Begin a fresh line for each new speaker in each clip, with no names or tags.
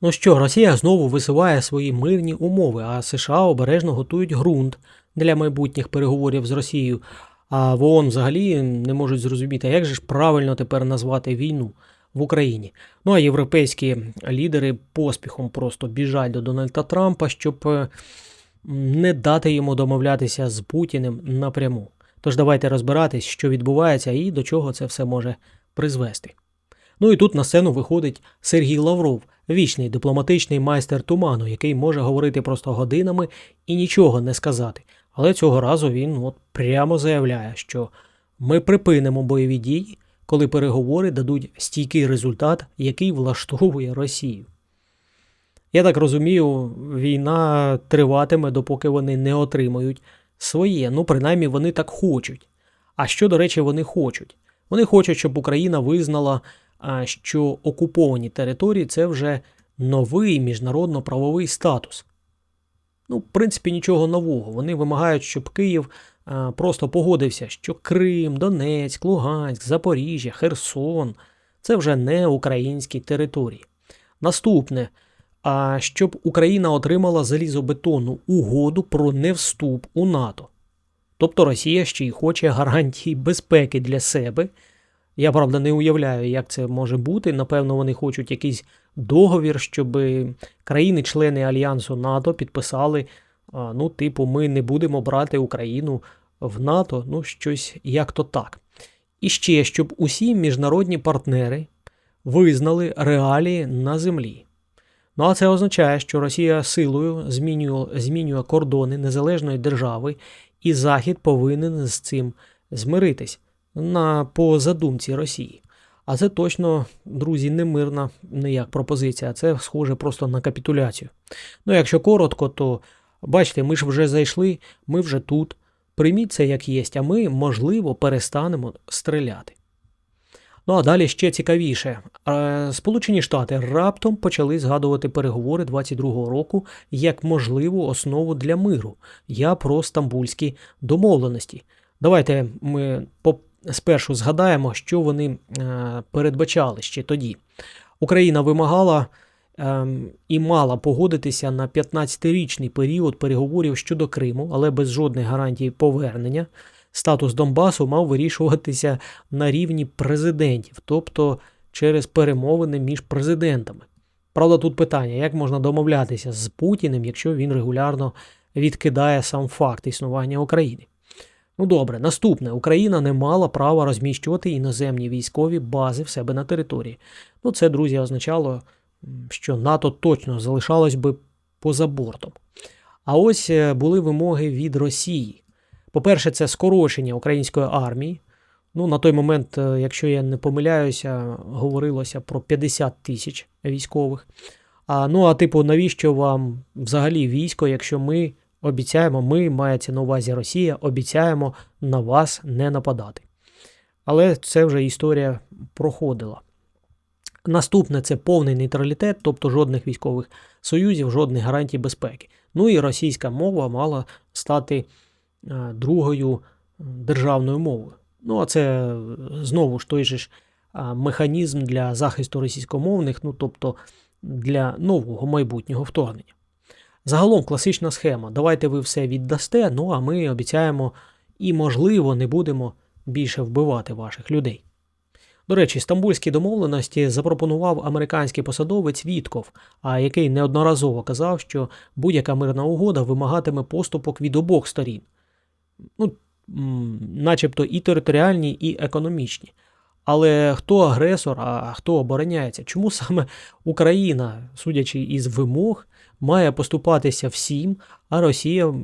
Ну що, Росія знову висуває свої мирні умови, а США обережно готують ґрунт для майбутніх переговорів з Росією. А в ООН взагалі не можуть зрозуміти, як же ж правильно тепер назвати війну в Україні. Ну а європейські лідери поспіхом просто біжать до Дональда Трампа, щоб е, не дати йому домовлятися з Путіним напряму. Тож давайте розбиратись, що відбувається і до чого це все може призвести. Ну і тут на сцену виходить Сергій Лавров, вічний дипломатичний майстер туману, який може говорити просто годинами і нічого не сказати. Але цього разу він от прямо заявляє, що ми припинимо бойові дії, коли переговори дадуть стійкий результат, який влаштовує Росію. Я так розумію, війна триватиме, допоки вони не отримають своє. Ну, принаймні, вони так хочуть. А що, до речі, вони хочуть? Вони хочуть, щоб Україна визнала, що окуповані території це вже новий міжнародно-правовий статус. Ну, в принципі, нічого нового. Вони вимагають, щоб Київ просто погодився, що Крим, Донецьк, Луганськ, Запоріжжя, Херсон це вже не українські території. Наступне, щоб Україна отримала залізобетонну угоду про невступ у НАТО. Тобто Росія ще й хоче гарантій безпеки для себе. Я правда не уявляю, як це може бути. Напевно, вони хочуть якийсь договір, щоб країни-члени Альянсу НАТО підписали. Ну, типу, ми не будемо брати Україну в НАТО, ну, щось як то так. І ще, щоб усі міжнародні партнери визнали реалії на землі. Ну а це означає, що Росія силою змінює, змінює кордони незалежної держави, і Захід повинен з цим змиритись на, по задумці Росії. А це точно, друзі, не мирна ніяк пропозиція, це схоже просто на капітуляцію. Ну, якщо коротко, то бачите, ми ж вже зайшли, ми вже тут. Прийміть це як єсть, а ми, можливо, перестанемо стріляти. Ну а далі ще цікавіше. Е, Сполучені Штати раптом почали згадувати переговори 22-го року як можливу основу для миру. Я про стамбульські домовленості. Давайте ми спершу згадаємо, що вони е, передбачали ще тоді. Україна вимагала ем, і мала погодитися на 15-річний період переговорів щодо Криму, але без жодних гарантій повернення. Статус Донбасу мав вирішуватися на рівні президентів, тобто через перемовини між президентами. Правда, тут питання, як можна домовлятися з Путіним, якщо він регулярно відкидає сам факт існування України. Ну добре, наступне. Україна не мала права розміщувати іноземні військові бази в себе на території. Ну, це, друзі, означало, що НАТО точно залишалось би поза бортом. А ось е, були вимоги від Росії. По-перше, це скорочення української армії. Ну, на той момент, е, якщо я не помиляюся, говорилося про 50 тисяч військових. А, ну, а типу, навіщо вам взагалі військо, якщо ми обіцяємо, ми, мається на увазі Росія, обіцяємо на вас не нападати. Але це вже історія проходила. Наступне це повний нейтралітет, тобто жодних військових союзів, жодних гарантій безпеки. Ну і російська мова мала стати е, другою державною мовою. Ну, а це е, знову ж той же ж механізм для захисту російськомовних, ну тобто для нового майбутнього вторгнення. Загалом класична схема. Давайте ви все віддасте, ну а ми обіцяємо і, можливо, не будемо більше вбивати ваших людей. До речі, стамбульські домовленості запропонував американський посадовець Вітков, а який неодноразово казав, що будь-яка мирна угода вимагатиме поступок від обох сторін. Ну, начебто і територіальні, і економічні. Але хто агресор, а хто обороняється? Чому саме Україна, судячи із вимог, має поступатися всім, а Росія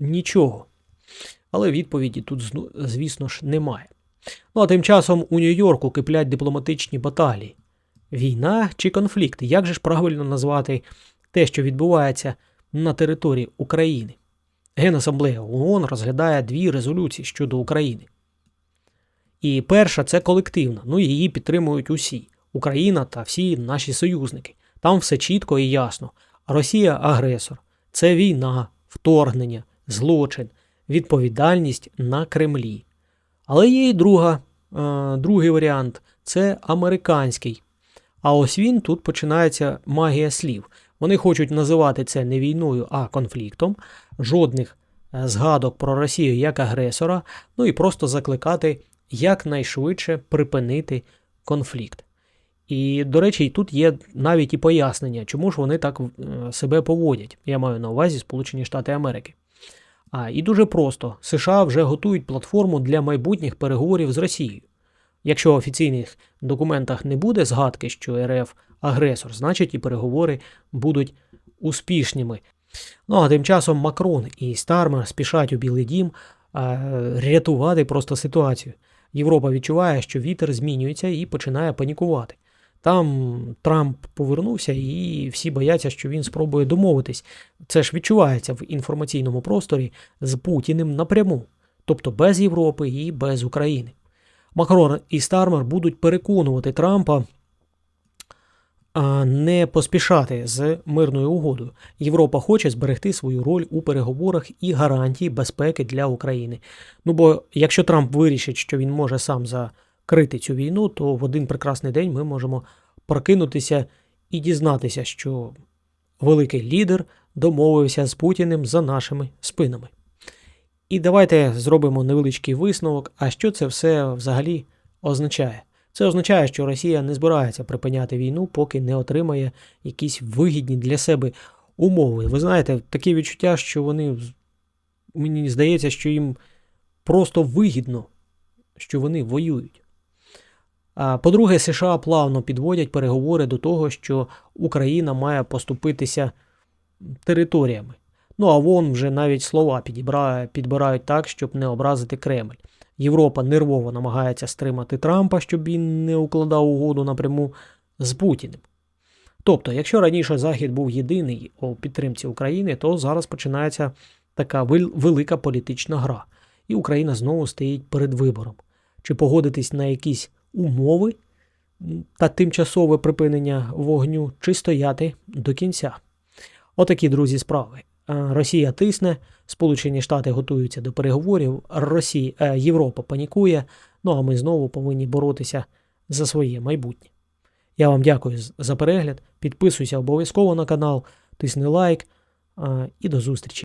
нічого? Але відповіді тут, звісно ж, немає. Ну а тим часом у Нью-Йорку киплять дипломатичні баталії. Війна чи конфлікт? Як же ж правильно назвати те, що відбувається на території України? Генасамблея ООН розглядає дві резолюції щодо України. І перша це колективна, ну її підтримують усі Україна та всі наші союзники. Там все чітко і ясно. Росія агресор, це війна, вторгнення, злочин, відповідальність на Кремлі. Але є і друга, е, другий варіант це американський. А ось він тут починається магія слів. Вони хочуть називати це не війною, а конфліктом, жодних е, згадок про Росію як агресора, ну і просто закликати якнайшвидше припинити конфлікт. І, до речі, тут є навіть і пояснення, чому ж вони так е, себе поводять. Я маю на увазі Сполучені Штати Америки. А, і дуже просто: США вже готують платформу для майбутніх переговорів з Росією. Якщо в офіційних документах не буде згадки, що РФ агресор, значить і переговори будуть успішними. Ну а тим часом Макрон і Стармер спішать у Білий Дім а, рятувати просто ситуацію. Європа відчуває, що вітер змінюється і починає панікувати. Там Трамп повернувся, і всі бояться, що він спробує домовитись. Це ж відчувається в інформаційному просторі з Путіним напряму, тобто без Європи і без України. Макрон і Стармер будуть переконувати Трампа а, не поспішати з мирною угодою. Європа хоче зберегти свою роль у переговорах і гарантії безпеки для України. Ну бо якщо Трамп вирішить, що він може сам закрити цю війну, то в один прекрасний день ми можемо прокинутися і дізнатися, що великий лідер домовився з Путіним за нашими спинами. І давайте зробимо невеличкий висновок. А що це все взагалі означає? Це означає, що Росія не збирається припиняти війну, поки не отримає якісь вигідні для себе умови. Ви знаєте, таке відчуття, що вони мені здається, що їм просто вигідно, що вони воюють. По-друге, США плавно підводять переговори до того, що Україна має поступитися територіями. Ну а вон вже навіть слова підібра... підбирають так, щоб не образити Кремль. Європа нервово намагається стримати Трампа, щоб він не укладав угоду напряму з Путіним. Тобто, якщо раніше Захід був єдиний у підтримці України, то зараз починається така велика політична гра, і Україна знову стоїть перед вибором: чи погодитись на якісь умови та тимчасове припинення вогню, чи стояти до кінця. Отакі, друзі, справи. Е, Росія тисне, Сполучені Штати готуються до переговорів, Росія, е, Європа панікує. Ну а ми знову повинні боротися за своє майбутнє. Я вам дякую за перегляд. Підписуйся обов'язково на канал, тисни лайк е, і до зустрічі.